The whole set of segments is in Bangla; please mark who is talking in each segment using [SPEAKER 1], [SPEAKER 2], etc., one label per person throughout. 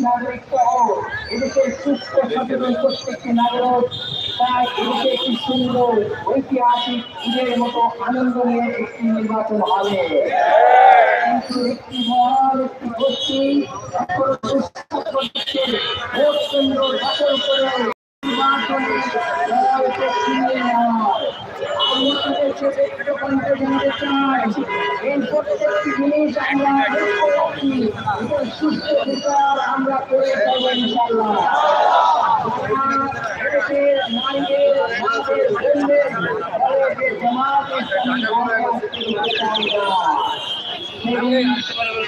[SPEAKER 1] নাগরিক সুন্দর ঐতিহাসিক ঈদের মতো আনন্দ নিয়ে একটি নির্বাচন হবে কিন্তু একটি মহান একটি গোষ্ঠী ভোট কেন্দ্র করতে জানতে চাই, এই প্রত্যেকটি জিনিস আমরা সুস্থ বিচার আমরা করে দেবো ইনশাল্লাহ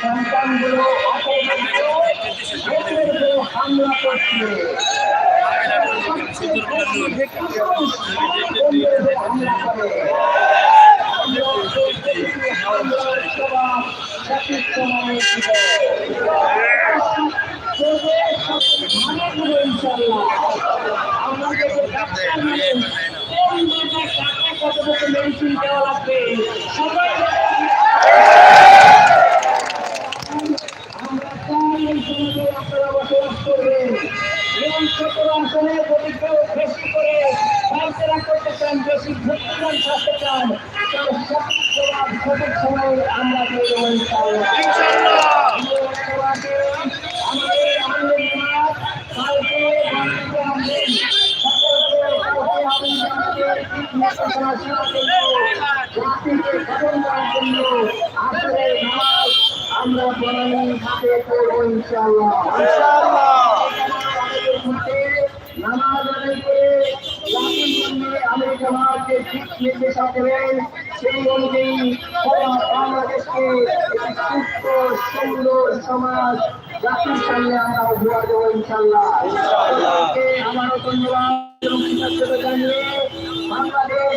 [SPEAKER 1] সন্তানগুলো হামলা মেডিসিন দেওয়া লাগবে সবাই আমরা চাই এই সমাজে আপনারা বসবাস করবেন এবং সতেরো আসনে যদি কেউ বেশি করে ফেসলা করতে চান বেশি ভোটদান থাকতে চান। তাহলে সঠিক জবাব সঠিক সময়ে আমরা দেবো আমাদের আমাদের কালকে আনবেন সকলকে জন্য আসলে আমরা বনানী হাতে করব মধ্যে নামাজ আদায় করে জাতির জন্য আমি জামাতকে ঠিক নির্দেশনা দেবেন সেই অনুযায়ী সারা বাংলাদেশকে একটি সুস্থ সুন্দর সমাজ জাতির সামনে আমরা উপহার দেবো ইনশাল্লাহ সকলকে আমারও ধন্যবাদ এবং কৃতজ্ঞতা জানিয়ে বাংলাদেশ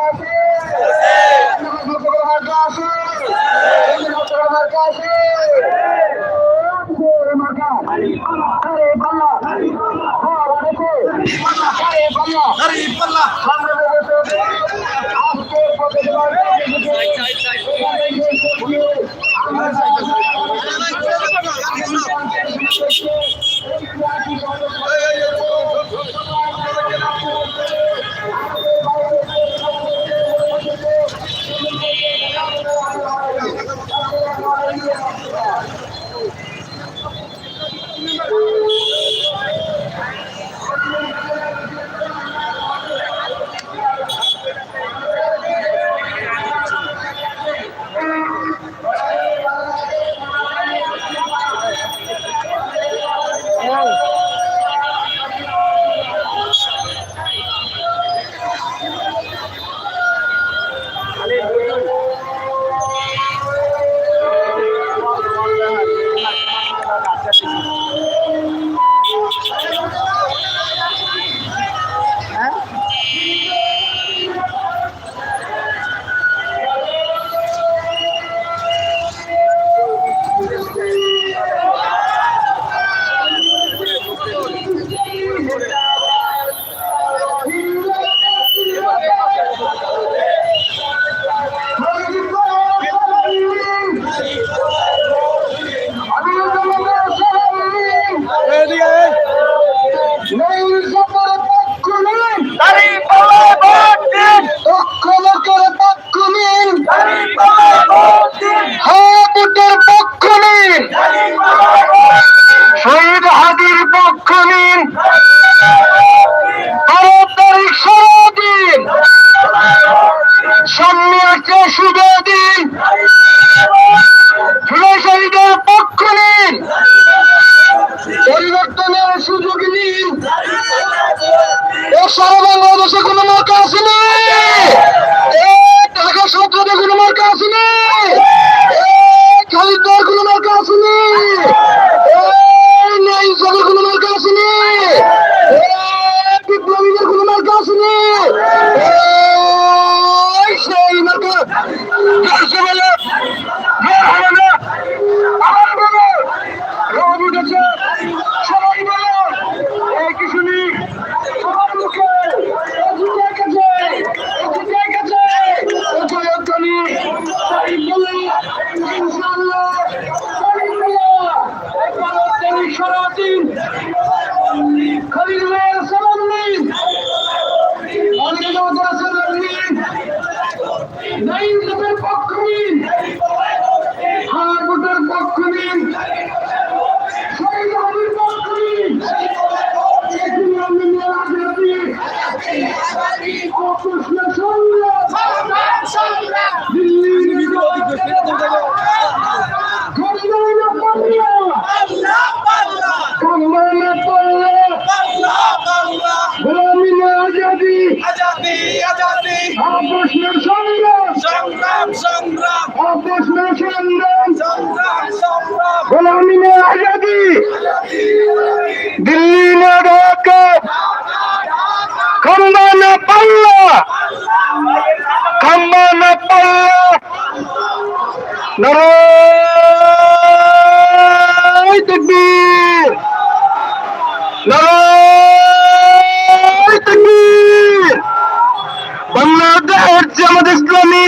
[SPEAKER 2] বাংলাদেশ জামাত ইসলামী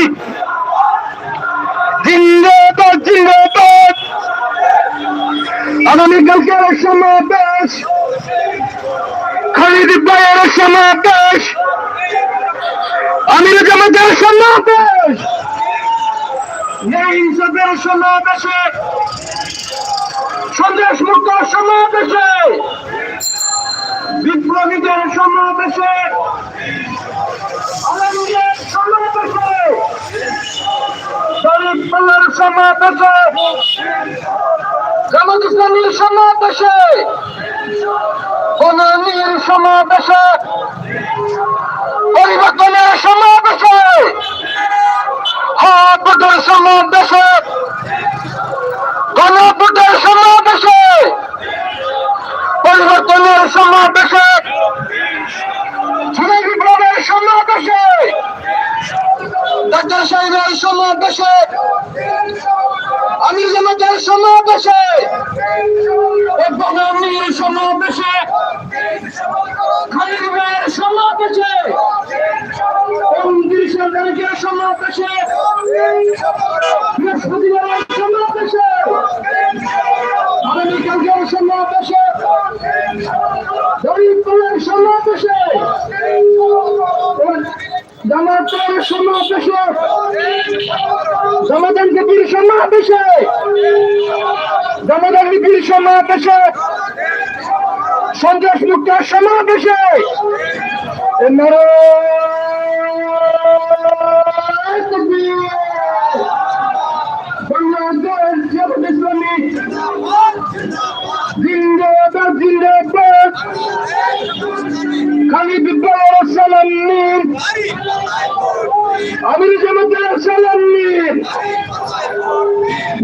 [SPEAKER 2] জিন্দাবাদ জিন্দাবাদ আগামীকালকে সমাবেশ খালিদ ভাইয়ের সমাবেশ আমির জামাতের সমাবেশ ইনসাফের সমাবেশে সন্দেশ মুক্ত সমাবেশে। বিপ্লবীদের সমাবেশে। সমাবেশে। শরীফ সমাবেশে। পরিবর্তনের সমাবেশে। হাতের সমাবেশে। গণভোটের সমাবেশে। পরিবর্তনের সমাবেশে ছাত্র বিপ্লবের সমাবেশে, ডাক্তার সাহেবের সমাবেশে আমি জামাতের সমাবেশে বনানীর সমাবেশে খালিদ ভাইয়ের সমাবেশে উনত্রিশ তারিখের সমাবেশে, বৃহস্পতিবারের সমাবেশে আগামীকালকের সমাবেশে দরিদ্রের সমাবেশে জামাতের সমাবেশে, জামাতের বিপির সমাবেশে, জামাতের বিপির সমাবেশে, সন্ত্রাস মুক্ত সমাবেশে নারায়ণ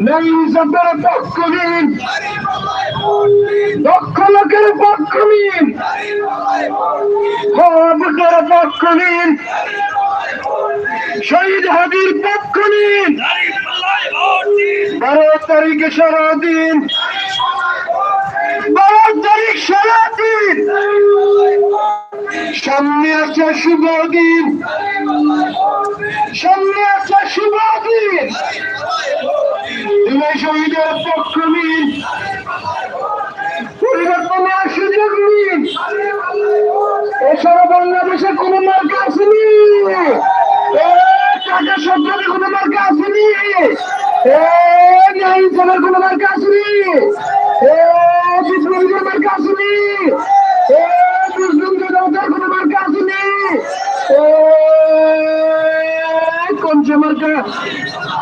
[SPEAKER 2] সবের পক্ষ নিন দক্ষ লোকের পক্ষ নিন হবের পক্ষ নিন শহীদ হাবির পক্ষ নিন বারো তারিখে সারাদিন বারো তারিখ সারাদিন সামনে আছে শুভ দিন। সামনে আছে শুভ দিন। শহীদের পক্ষ নিন পরিবর্তনের সুযোগ নিন এছাড়া বাংলাদেশে কোনো মার্কা আসেনি এ টাকা সরকারের কোনো মার্কা আসেনি এ ন্যায় ইনসাফের কোনো মার্কা আসেনি এ বিপ্লবীদের মার্কা আসেনি এ মুসলিমদের দরকার কোনো মার্কা আসেনি এ কোন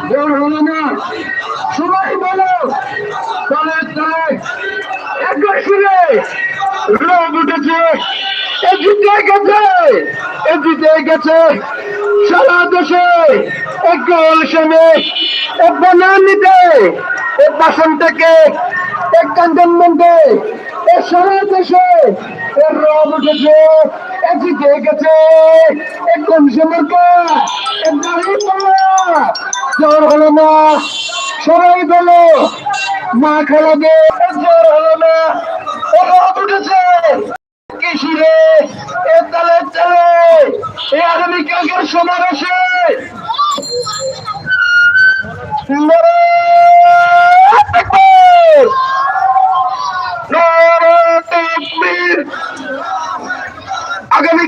[SPEAKER 2] বের হলো না সবাই বলো শুনে রোগ উঠেছে, এ গেছে, এ জিতে গেছে সারা দেশে এক গোলশনে এক বনানীতে এক বাসন থেকে এক কান্টনমেন্টে এ সারা দেশে এর রব উঠেছে। এ জিতে গেছে। এক কমিশনের এক জ্বর হলো না। সবাই বলো, মা খেলাবে জ্বর হলো না। রব উঠেছে। এ তালে তালে। এই আগামীকালকের সমাবেশে।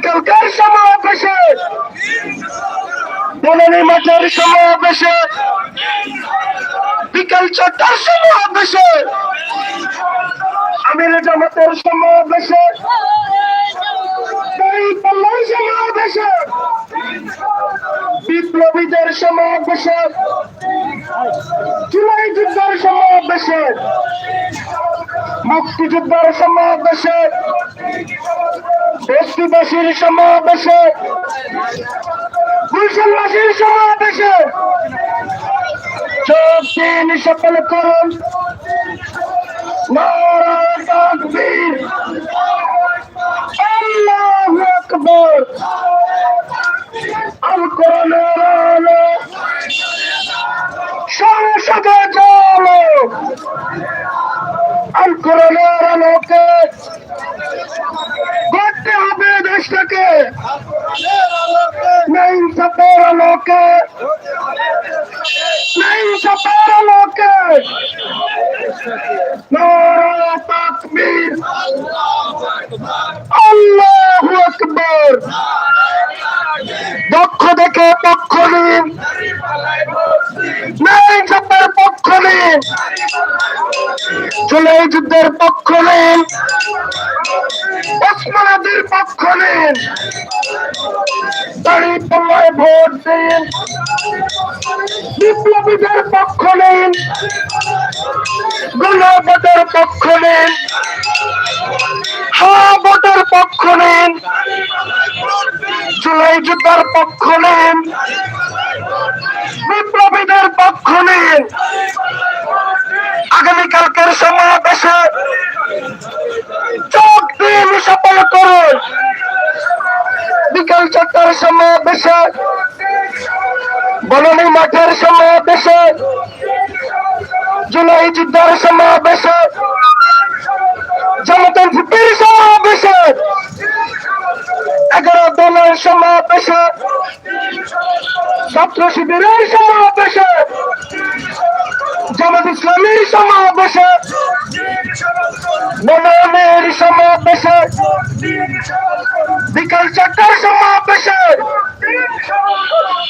[SPEAKER 2] আগামীকালকার সমাবেশে বনানী মাঠের সমাবেশে বিকাল চারটার সমাবেশে আমির জামাতের সমাবেশে সমাবেশে বিপ্লবীদের সমাবেশে জুলাই যুদ্ধের সমাবেশে মুক্তিযুদ্ধের সমাবেশে বস্তিবাসীর সমাবেশে গুলশানবাসীর সমাবেশে চোখ দিন সফল করুন। আকবার। আল কোরআনের আলো। সংসদে চলো। আলোকে দেশটাকে নেই সাপের আলোকে নেই সাপের আলোকে তাকবীর আল্লাহু দক্ষ দেখে পক্ষ নিন। নেই সাপের পক্ষ নিন যুদ্ধের পক্ষ নিন ওসমানাদের পক্ষ নিন দাঁড়ি পাল্লায় ভোট দিন বিপ্লবীদের পক্ষ নিন গণভোটের পক্ষ নিন হা ভোটের পক্ষ নিন জুলাই যুদ্ধের পক্ষ নিন বিপ্লবীদের পক্ষ নিন আগামীকালকের সমাবেশে চোখ দিন সফল করুন। বিকাল চারটার সমাবেশে, বননী মাঠের সমাবেশে, জুলাই যুদ্ধের সমাবেশে জনতন ফুটির সমাবেশে, এগারো দলের সমাবেশে ছাত্র শিবিরের সমাবেশে, জামাত ইসলামীর সমাবেশে মনোনের সমাবেশে, বিকাল চারটার সমাবেশে,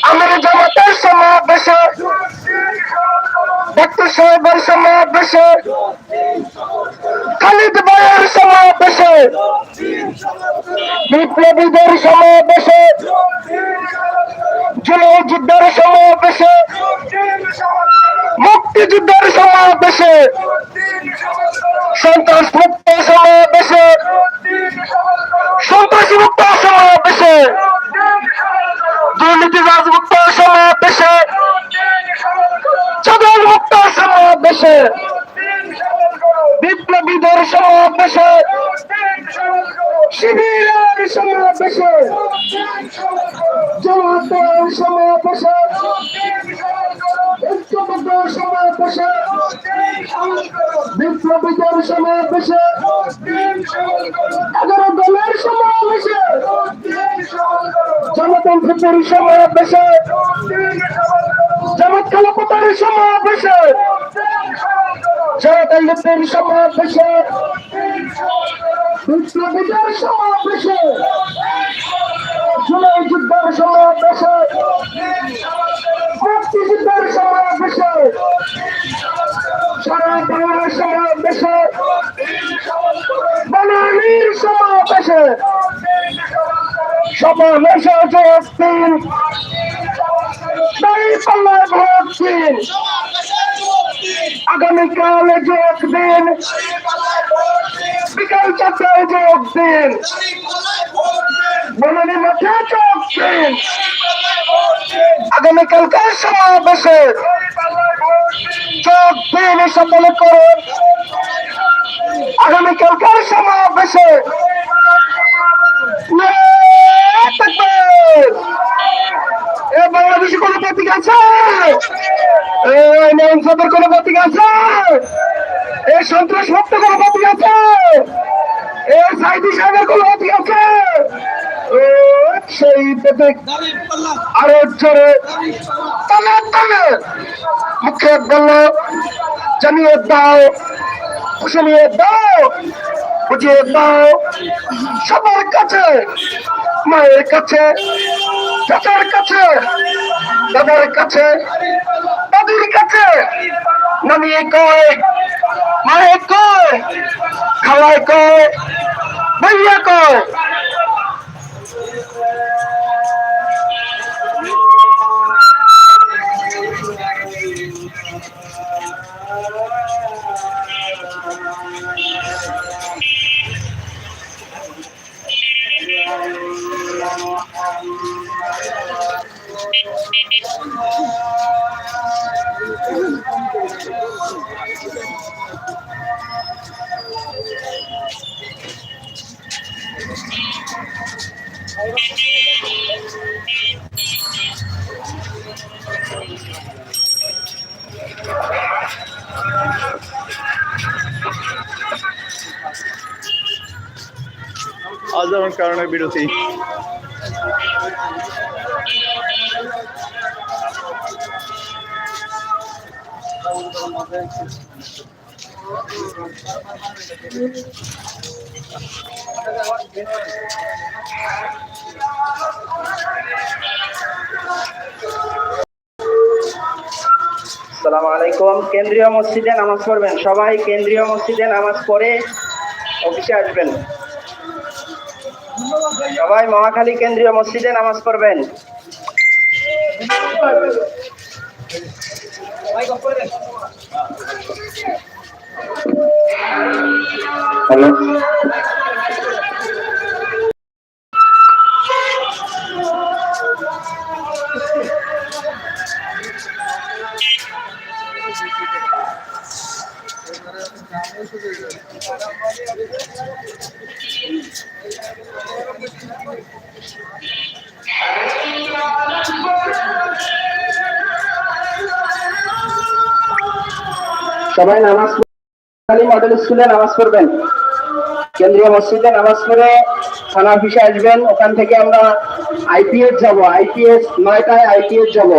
[SPEAKER 2] আমার জামাতের সমাবেশে ডক্টর সাহেবের সমাবেশে খালিদ ভাইয়ের সমাবেশে, বিপ্লবীদের সমাবেশে যুদ্ধের সমাবেশে, মুক্তিযুদ্ধের সমাবেশে, সন্ত্রাস মুক্ত সমাবেশে, সন্ত্রাসী মুক্ত সমাবেশে, দুর্নীতি রাজমুক্ত সমাবেশে চাঁদল মুক্ত সমাবেশে। বিপ্লবীদের সমাবেশে। শিবিরের সমাবেশে। জমাতের সমাবেশে। বিপ্লবীদের সমাবেশে। এগারো দলের সমাবেশে। জনতন্ত্রের সমাবেশে। জামাত খেলাপতার সমাবেশে। জনতন্ত্রের সমাবেশে বিপ্লবীদের সমাবেশে জুলাই যুদ্ধের সমাবেশে মুক্তিযুদ্ধের সমাবেশে সারা বাংলার সমাবেশে বাঙালির সমাবেশে সমাবেশে যোগ দিন আগামীকালে যোগ দিন। বিকাল চারটায় যোগ দিন। বনানী মাঠে যোগ দিন। আগামীকালকার সমাবেশে যোগ দিন সফল করুন আগামীকালকার সমাবেশে তাকবীর! এ বাংলাদেশে কোনো প্রতীক আছে? এই নৌসদের কোনো প্রতীক আছে? এ সন্ত্রাস মুক্ত কোনো প্রতীক আছে? এ সাইদি সাহেবের কোনো প্রতীক আছে? সেই প্রতীক আরও জোরে। তালে তালে। মুখে বলল, জানিয়ে দাও শুনিয়ে দাও, বুঝিয়ে দাও, সবার কাছে, মায়ের কাছে। চাচার কাছে দাদার কাছে দাদির কাছে নামিয়ে কয় মায়ে কয় খালায় কয় ভাইয়া কয়।
[SPEAKER 3] অজানার কারণে বিরতি।
[SPEAKER 1] সালাম আলাইকুম। কেন্দ্রীয় মসজিদে নামাজ পড়বেন। সবাই কেন্দ্রীয় মসজিদে নামাজ পড়ে অফিসে আসবেন। সবাই মহাখালী কেন্দ্রীয় মসজিদে নামাজ পড়বেন।
[SPEAKER 2] হ্যালো?
[SPEAKER 1] সবাই নামাজ মহাখালী মডেল স্কুলে নামাজ পড়বেন। কেন্দ্রীয় মসজিদে নামাজ পড়ে থানা অফিসে আসবেন। ওখান থেকে আমরা আইপিএস যাব। আইপিএস নয়টায় আইপিএস যাব।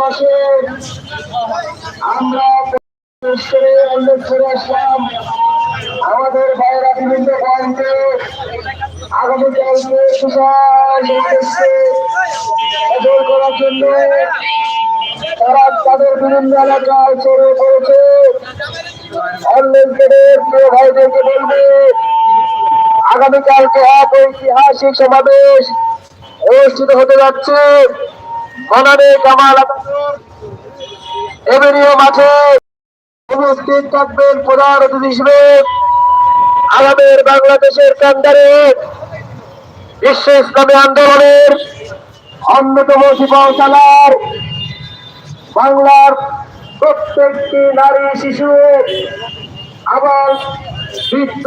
[SPEAKER 1] পাশে আমরা উল্লেখ করে আসলাম আমাদের বাইরা বিভিন্ন পয়েন্টে আগামীকালকে উদ্দেশ্যে করার জন্য তারা তাদের বিভিন্ন এলাকায় ছড়িয়ে পড়েছে। অনলাইন প্রিয় ভাইদেরকে বলবে আগামীকালকে এক ঐতিহাসিক সমাবেশ অনুষ্ঠিত হতে যাচ্ছে। বনারে কামাল এভিনিউ মাঠে উপস্থিত থাকবেন প্রধান অতিথি হিসেবে আমাদের বাংলাদেশের কান্দারে বিশ্ব ইসলামী আন্দোলনের অন্যতম সিপাহসালার বাংলার প্রত্যেকটি নারী শিশু আবার বৃদ্ধ